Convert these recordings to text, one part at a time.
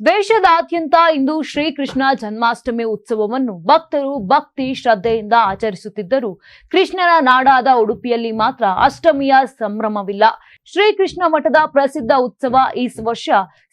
ದೇಶದಾದ್ಯಂತ ಇಂದು ಶ್ರೀಕೃಷ್ಣ ಜನ್ಮಾಷ್ಟಮಿ ಉತ್ಸವವನ್ನು ಭಕ್ತರು ಭಕ್ತಿ ಶ್ರದ್ಧೆಯಿಂದ ಆಚರಿಸುತ್ತಿದ್ದರು. ಕೃಷ್ಣನ ನಾಡಾದ ಉಡುಪಿಯಲ್ಲಿ ಮಾತ್ರ ಅಷ್ಟಮಿಯ ಸಂಭ್ರಮವಿಲ್ಲ. ಶ್ರೀಕೃಷ್ಣ ಮಠದ ಪ್ರಸಿದ್ಧ ಉತ್ಸವ ಈ ವರ್ಷ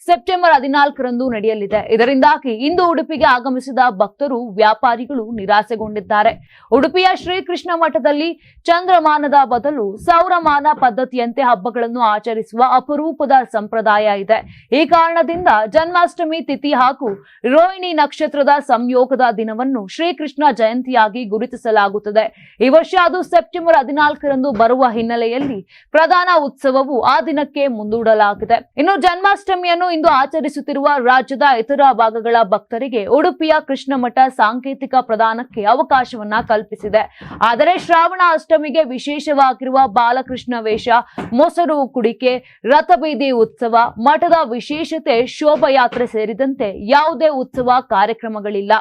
ಸೆಪ್ಟೆಂಬರ್ ಹದಿನಾಲ್ಕರಂದು ನಡೆಯಲಿದೆ. ಇದರಿಂದಾಗಿ ಇಂದು ಉಡುಪಿಗೆ ಆಗಮಿಸಿದ ಭಕ್ತರು, ವ್ಯಾಪಾರಿಗಳು ನಿರಾಸೆಗೊಂಡಿದ್ದಾರೆ. ಉಡುಪಿಯ ಶ್ರೀಕೃಷ್ಣ ಮಠದಲ್ಲಿ ಚಂದ್ರಮಾನದ ಬದಲು ಸೌರಮಾನ ಪದ್ಧತಿಯಂತೆ ಹಬ್ಬಗಳನ್ನು ಆಚರಿಸುವ ಅಪರೂಪದ ಸಂಪ್ರದಾಯ ಇದೆ. ಈ ಕಾರಣದಿಂದ ಜನ್ಮಾಷ್ಟಮಿ ತಿಥಿ ಹಾಗೂ ರೋಹಿಣಿ ನಕ್ಷತ್ರದ ಸಂಯೋಗದ ದಿನವನ್ನು ಶ್ರೀಕೃಷ್ಣ ಜಯಂತಿಯಾಗಿ ಗುರುತಿಸಲಾಗುತ್ತದೆ. ಈ ವರ್ಷ ಅದು ಸೆಪ್ಟೆಂಬರ್ ಹದಿನಾಲ್ಕರಂದು ಬರುವ ಹಿನ್ನೆಲೆಯಲ್ಲಿ ಪ್ರಧಾನ ಉತ್ಸವವು ಆ ದಿನಕ್ಕೆ ಮುಂದೂಡಲಾಗಿದೆ. ಇನ್ನು ಜನ್ಮಾಷ್ಟಮಿಯನ್ನು ಇಂದು ಆಚರಿಸುತ್ತಿರುವ ರಾಜ್ಯದ ಇತರ ಭಾಗಗಳ ಭಕ್ತರಿಗೆ ಉಡುಪಿಯ ಕೃಷ್ಣ ಮಠ ಸಾಂಕೇತಿಕ ಪ್ರದಾನಕ್ಕೆ ಅವಕಾಶವನ್ನ ಕಲ್ಪಿಸಿದೆ. ಆದರೆ ಶ್ರಾವಣ ಅಷ್ಟಮಿಗೆ ವಿಶೇಷವಾಗಿರುವ ಬಾಲಕೃಷ್ಣ ವೇಷ, ಮೊಸರು ಕುಡಿಕೆ, ರಥಬೀದಿ ಉತ್ಸವ, ಮಠದ ವಿಶೇಷತೆ ಶೋಭಯಾತ್ರೆ ಸೇರಿದಂತೆ ಯಾವುದೇ ಉತ್ಸವ ಕಾರ್ಯಕ್ರಮಗಳಿಲ್ಲ.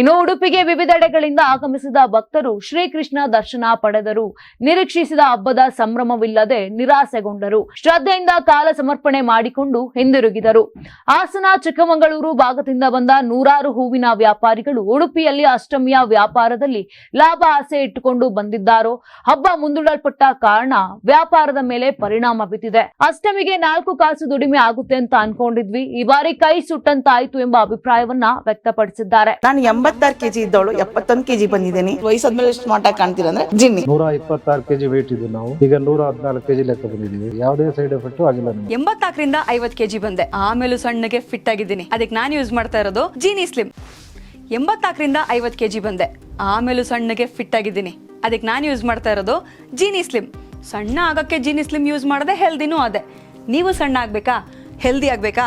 ಇನ್ನು ಉಡುಪಿಗೆ ವಿವಿಧೆಡೆಗಳಿಂದ ಆಗಮಿಸಿದ ಭಕ್ತರು ಶ್ರೀಕೃಷ್ಣ ದರ್ಶನ ಪಡೆದರು. ನಿರೀಕ್ಷಿಸಿದ ಹಬ್ಬದ ಸಂಭ್ರಮವಿಲ್ಲದೆ ನಿರಾಸೆಗೊಂಡರು. ಶ್ರದ್ಧೆಯಿಂದ ಕಾಲ ಸಮರ್ಪಣೆ ಮಾಡಿಕೊಂಡು ಹಿಂದಿರುಗಿದರು. ಹಾಸನ, ಚಿಕ್ಕಮಗಳೂರು ಭಾಗದಿಂದ ಬಂದ ನೂರಾರು ಹೂವಿನ ವ್ಯಾಪಾರಿಗಳು ಉಡುಪಿಯಲ್ಲಿ ಅಷ್ಟಮಿಯ ವ್ಯಾಪಾರದಲ್ಲಿ ಲಾಭ ಆಸೆ ಇಟ್ಟುಕೊಂಡು ಬಂದಿದ್ದಾರೋ, ಹಬ್ಬ ಮುಂದೂಡಲ್ಪಟ್ಟ ಕಾರಣ ವ್ಯಾಪಾರದ ಮೇಲೆ ಪರಿಣಾಮ ಬಿದ್ದಿದೆ ಅಷ್ಟಮಿಗೆ ನಾಲ್ಕು ಕಾಸು ದುಡಿಮೆ ಆಗುತ್ತೆ ಅಂತ ಅನ್ಕೊಂಡಿದ್ವಿ. ಈ ಬಾರಿ ಕೈ ಸುಟ್ಟಂತಾಯ್ತು ಎಂಬ ಅಭಿಪ್ರಾಯವನ್ನ ವ್ಯಕ್ತಪಡಿಸಿದ್ದಾರೆ. ನಾನು ಎಂಬತ್ತಾರು ಕೆಜಿ ಇದ್ದವಳು ಎಪ್ಪತ್ತೊಂದು ಕೆಜಿ ಬಂದಿದ್ದೀನಿ. ವಯಸ್ಸಾದ್ಮೇಲೆ ಸ್ಮಾರ್ಟ್ ಆಗಿ ಕಾಣ್ತೀರ ಅಂದ್ರೆ ಜಿನ್ನಿ. ನೂರ ಇಪ್ಪತ್ತಾರು ಕೆಜಿ ವೇಟ್ ಇದ್ದು ನಾವು. ಈಗ ನೂರ ಹದಿನಾಲ್ಕು ಕೆಜಿ ಲೆಕ್ಕ ಬಂದಿದ್ದೀವಿ. ಯಾವುದೇ ಸೈಡ್ ಎಫೆಕ್ಟ್ ಆಗಿಲ್ಲ ಎಂಬತ್ತಾಕರಿಂದ ಎಂಬತ್ನಾಲ್ಕರಿಂದ ಐವತ್ ಕೆಜಿ ಬಂದೆ. ಆಮೇಲೂ ಸಣ್ಣಗೆ ಫಿಟ್ ಆಗಿದ್ದೀನಿ. ಅದಕ್ಕೆ ನಾನು ಯೂಸ್ ಮಾಡ್ತಾ ಇರೋದು ಜೀನಿ ಸ್ಲಿಮ್ ಎಂಬತ್ತಾಕರಿಂದ ಐವತ್ ಕೆಜಿ ಬಂದೆ. ಆಮೇಲೂ ಸಣ್ಣಗೆ ಫಿಟ್ ಆಗಿದ್ದೀನಿ. ಅದಕ್ಕೆ ನಾನು ಯೂಸ್ ಮಾಡ್ತಾ ಇರೋದು ಜೀನಿ ಸ್ಲಿಮ್ ಸಣ್ಣ ಆಗಕ್ಕೆ ಜೀನಿ ಸ್ಲಿಮ್ ಯೂಸ್ ಮಾಡದೆ ಹೆಲ್ದಿನೂ ಅದೇ. ನೀವು ಸಣ್ಣ ಆಗ್ಬೇಕಾ? ಹೆಲ್ದಿ ಆಗ್ಬೇಕಾ?